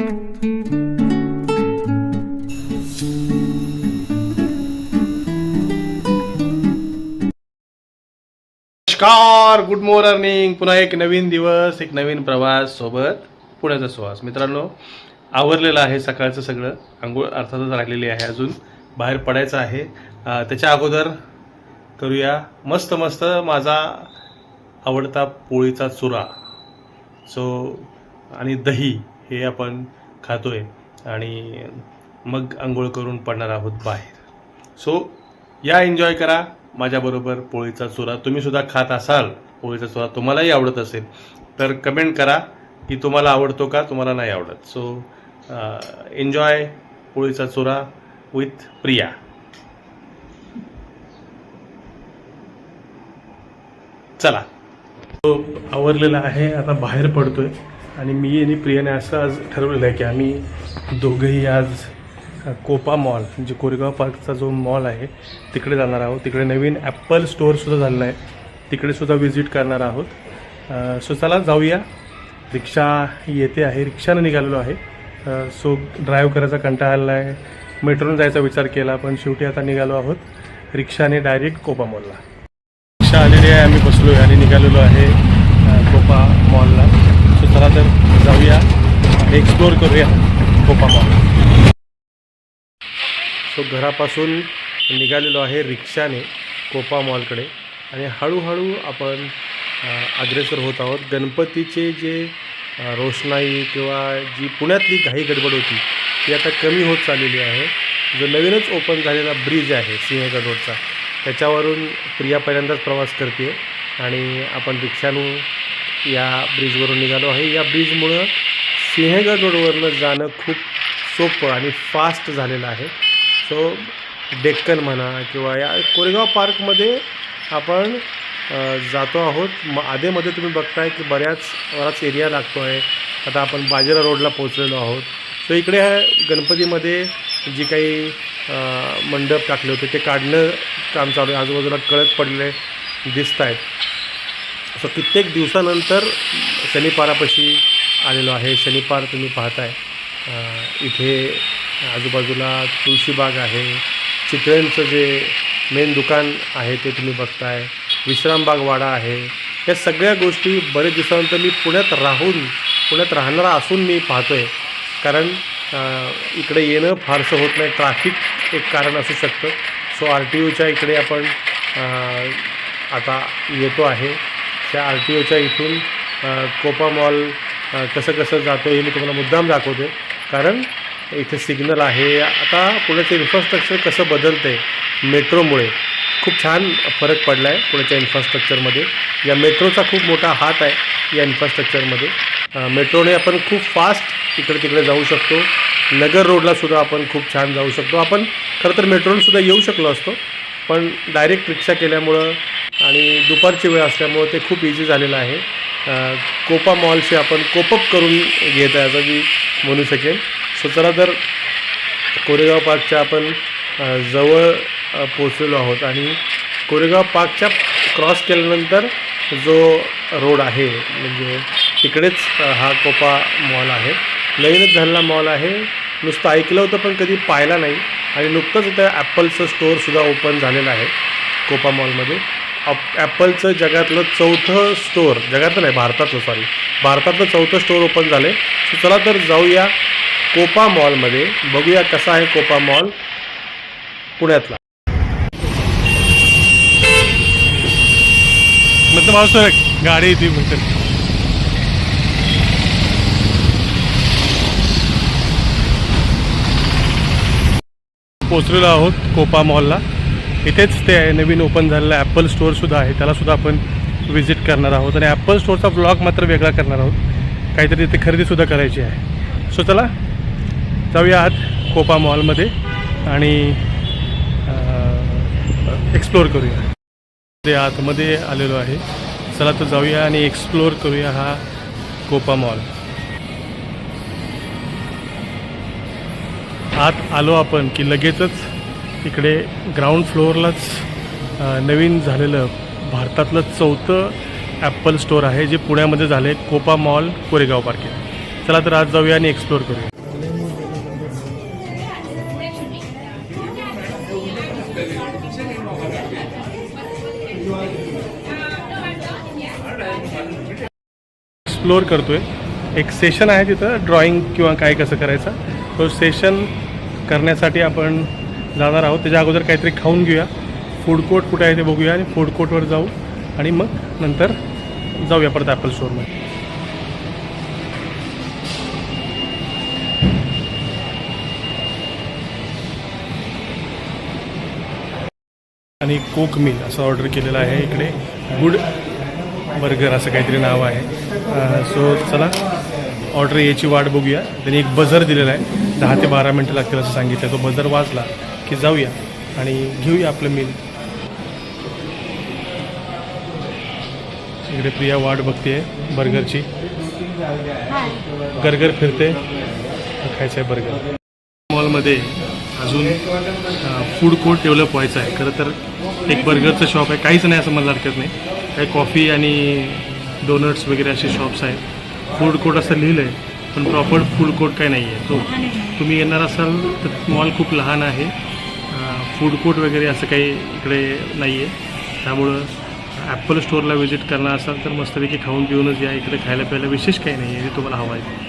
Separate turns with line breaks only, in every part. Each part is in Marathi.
नमस्कार गुड मॉर्निंग पुन्हा एक नवीन दिवस एक नवीन प्रवास सोबत पुण्याचा सुवास. मित्रांनो आवरलेलं आहे सकाळचं सगळं. आंघोळ अर्थातच राहिलेली आहे अजून. बाहेर पडायचं आहे. त्याच्या अगोदर करूया मस्त मस्त माझा आवडता पोळीचा चुरा. सो आणि दही. हे आपण खातोय आणि मग आंघोळ करून पडणार आहोत बाहेर. सो या एन्जॉय करा. माझ्याबरोबर पोळीचा चुरा. तुम्हीसुद्धा खात असाल पोळीचा चुरा तुम्हालाही आवडत असेल तर कमेंट करा की तुम्हाला आवडतो का तुम्हाला नाही आवडत. सो एन्जॉय uh, पोळीचा चुरा विथ प्रिया. चला. तो आवरलेला आहे. आता बाहेर पडतोय. आणि मी आणि प्रियाने असं आज ठरवलेलं आहे की आम्ही दोघंही आज कोपा मॉल म्हणजे कोरेगाव पार्कचा जो मॉल आहे तिकडे जाणार आहोत. तिकडे नवीन ॲपल स्टोअरसुद्धा झालेला आहे. तिकडेसुद्धा व्हिजिट करणार आहोत. सो चला जाऊया. रिक्षा येते आहे. रिक्षानं निघालेलो आहे. सो ड्राईव्ह करायचा कंटाळा आला आहे. मेट्रोनं जायचा विचार केला पण शेवटी आता निघालो आहोत रिक्षाने डायरेक्ट कोपा मॉलला. रिक्षा आलेली आहे. आम्ही बसलो आहे आणि निघालेलो आहे कोपा मॉलला. चला तर जाऊया. एक्सप्लोअर करूया कोपा मॉल सो घरापासून निघालेलो आहे रिक्षाने कोपा मॉलकडे आणि हळूहळू आपण अग्रेसर होत आहोत. गणपतीचे जे रोषणाई किंवा जी पुण्यातली घाई गडबड होती ती आता कमी होत चाललेली आहे. जो नवीनच ओपन झालेला ब्रिज आहे सिंहगड रोडचा त्याच्यावरून प्रिया पहिल्यांदाच प्रवास करते आणि आपण रिक्षानं या ब्रिजवरून निघालो आहे. या ब्रिजमुळं सिंहगड रोडवरनं जाणं खूप सोपं आणि फास्ट झालेलं आहे. सो डेक्कन म्हणा किंवा या कोरेगाव पार्कमध्ये आपण जातो आहोत. म आधेमध्ये तुम्ही बघताय की बऱ्याच बराच एरिया लागतो आहे आता आपण बाजेरा रोडला पोहोचलेलो आहोत. सो इकडे गणपतीमध्ये जी काही मंडप टाकले होते ते काढणं काम चालू आहे. आजूबाजूला कळत पडलेले दिसत आहेत असं कित्येक दिवसानंतर शनिपारापाशी आलेलो आहे. शनिपार तुम्ही पाहताय. इथे आजूबाजूला तुळशीबाग आहे. चितळ्यांचं जे मेन दुकान आहे ते तुम्ही बघताय. विश्रामबाग वाडा आहे. या सगळ्या गोष्टी बरेच दिवसानंतर मी पुण्यात राहून पुण्यात राहणारा असून मी पाहतो आहे कारण इकडे येणं फारसं होत नाही. ट्रॅफिक एक कारण असू शकतं. सो आर टी ओच्या इकडे आपण आता येतो आहे. त्या आर टी ओच्या इथून कोपा मॉल कसं कसं कसं जातो हे मी तुम्हाला मुद्दाम दाखवते कारण इथे सिग्नल आहे. आता पुण्याचं इन्फ्रास्ट्रक्चर कसं बदलतं आहे मेट्रोमुळे खूप छान फरक पडला आहे पुण्याच्या इन्फ्रास्ट्रक्चरमध्ये या मेट्रोचा खूप मोठा हात आहे या इन्फ्रास्ट्रक्चरमध्ये मेट्रोने आपण खूप फास्ट इकडे तिकडे जाऊ शकतो. नगर रोडलासुद्धा आपण खूप छान जाऊ शकतो. आपण खरं तर मेट्रोनसुद्धा येऊ शकलो असतो. पण डायरेक्ट रिक्षा केल्यामुळं आणि दुपारची वेळ असल्यामुळं ते खूप इझी झालेलं आहे. कोपा मॉलशी आपण कोपअप करून घेत आहे असं मी म्हणू शकेन. सो चला तर कोरेगाव पार्कच्या आपण जवळ पोचलेलो आहोत आणि कोरेगाव पार्कच्या क्रॉस केल्यानंतर जो रोड आहे म्हणजे तिकडेच हा कोपा मॉल आहे. नवीनच झालेला मॉल आहे. नुसतं ऐकलं होतं पण कधी पाहिला नाही. आणि नुकतंच इथं ॲपलचं स्टोअरसुद्धा ओपन झालेलं आहे कोपा मॉलमध्ये. ॲपलचं जगातलं चौथं स्टोअर जगातलं नाही भारतातलं सॉरी भारतातलं चौथं स्टोअर ओपन झालं. आहे सो चला तर जाऊया कोपा मॉलमध्ये बघूया कसा आहे कोपा मॉल पुण्यातला. मतलब भाऊ सर गाडी ती म्हणतात पोचलेलो आहोत कोपा मॉलला इथेच ते आहे नवीन ओपन झालेलं ॲपल स्टोअरसुद्धा आहे. त्यालासुद्धा आपण व्हिजिट करणार आहोत. आणि ॲपल स्टोअरचा ब्लॉग मात्र वेगळा करणार आहोत. काहीतरी इथे खरेदीसुद्धा करायची आहे. सो चला जाऊया आत कोपा मॉलमध्ये आणि एक्सप्लोअर करूया. ते आतमध्ये आलेलो आहे. चला तर जाऊया आणि एक्सप्लोअर करूया हा कोपा मॉल आत आलो आपण की लगेचच इकडे ग्राउंड फ्लोअरलाच नवीन झालेलं भारतातलं चौथं ॲपल स्टोअर आहे जे पुण्यामध्ये झाले कोपा मॉल कोरेगाव पार्केट चला तर आज जाऊया आणि एक्सप्लोअर करूया. एक्सप्लोअर करतोय. एक सेशन आहे तिथं ड्रॉइंग किंवा काय कसं करायचं. तो सेशन करण्यासाठी आपण जाणार आहोत. त्याच्या अगोदर काहीतरी खाऊन घेऊया. फूड कोर्ट कुठे आहे ते बघूया आणि फूड कोर्टवर जाऊ. आणि मग नंतर जाऊया परत ॲपल स्टोअरमध्ये आणि कोक मिल असं ऑर्डर केलेलं आहे इकडे. गुड बर्गर असं काहीतरी नाव आहे. सो चला ऑर्डर याची वाट बघूया. त्यांनी एक बझर दिलेला आहे. दहा ते बारा मिनटं लागतील असं सांगितलं तो बझर वाजला. की जाऊया आणि घेऊया आपलं मिल इकडे प्रिया वाट बघते बर्गरची. गरगर फिरते. खायचं आहे बर्गर. मॉलमध्ये अजून फूड कोर्ट डेव्हलप व्हायचं आहे. खरं तर एक बर्गरचं शॉप आहे. काहीच नाही असं मला हरकत नाही. काही कॉफी आणि डोनट्स वगैरे असे शॉप्स आहेत. फूड कोर्ट असं लिहिलं आहे पण प्रॉपर फूड कोर्ट काही नाही आहे तो तुम्ही येणार असाल तर मॉल खूप लहान आहे. फूड कोर्ट वगैरे असं काही इकडे नाही आहे त्यामुळं ॲपल स्टोअरला व्हिजिट करणार असाल तर मस्तपैकी खाऊन पिऊनच या. इकडे खायला प्यायला विशेष काही नाही आहे जे तुम्हाला हवं आहे.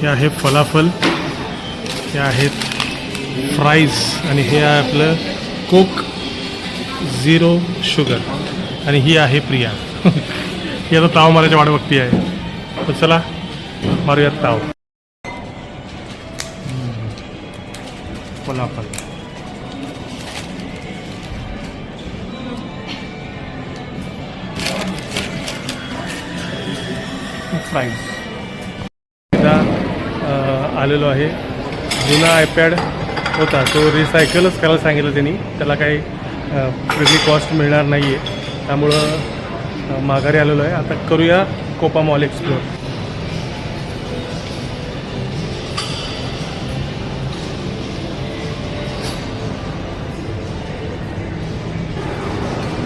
हे आहे फलाफल. हे आहेत फ्राईज आणि हे आहे आपलं कोक झिरो शुगर आणि ही आहे प्रिया. ही आता ताव मारायच्या वाट बघती आहे तर चला मारूयात ताव. हम्म. फलाफल फ्राईज आलेलो आहे. जुना आयपॅड होता तो रिसायकलच करायला सांगितलं त्यांनी. त्याला काही वेगळी कॉस्ट मिळणार नाही आहे त्यामुळं माघारी आलेलो आहे. आता करूया कोपा मॉल एक्सप्लोअर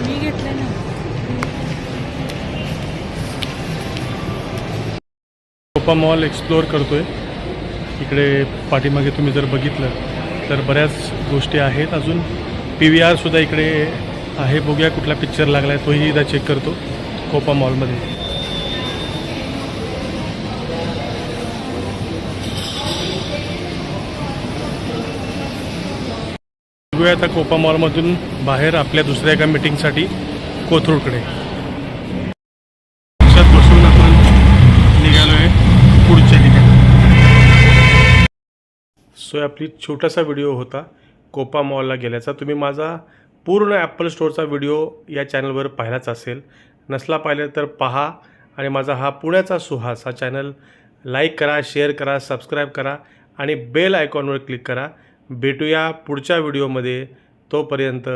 मी घेतलं ना.
कोपा मॉल एक्सप्लोअर करतोय. इकडे पाठीमागे तुम्ही जर बघितलं तर बऱ्याच गोष्टी आहेत. अजून पी व्ही आरसुद्धा इकडे आहे. बघूया कुठला पिक्चर लागला आहे तोही एकदा चेक करतो कोपा मॉलमध्ये निघूया आता कोपा मॉलमधून बाहेर आपल्या दुसऱ्या एका मीटिंगसाठी कोथरूडकडे. बसून आपण निघालो आहे पुढच्या ठिकाणी. सो आपली छोटासा व्हिडिओ होता कोपा मॉलला गेल्याचा. तुम्ही माझा पूर्ण ॲपल स्टोअरचा व्हिडिओ या चॅनलवर पाहिलाच असेल. नसला पाहिलं तर पहा आणि माझा हा पुण्याचा सुहास हा चॅनल लाईक करा शेअर करा सबस्क्राईब करा आणि बेल आयकॉनवर क्लिक करा. भेटूया पुढच्या व्हिडिओमध्ये. तोपर्यंत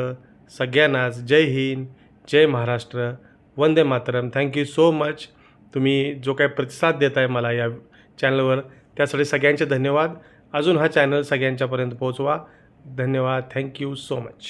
सगळ्यांनाच जय हिंद जय Maharashtra Vande Mataram. Thank you so much तुम्ही जो काही प्रतिसाद देत आहे मला या चॅनलवर त्यासाठी सगळ्यांचे धन्यवाद. अजून हा चॅनल सगळ्यांच्यापर्यंत पोहोचवा. धन्यवाद. Thank you so much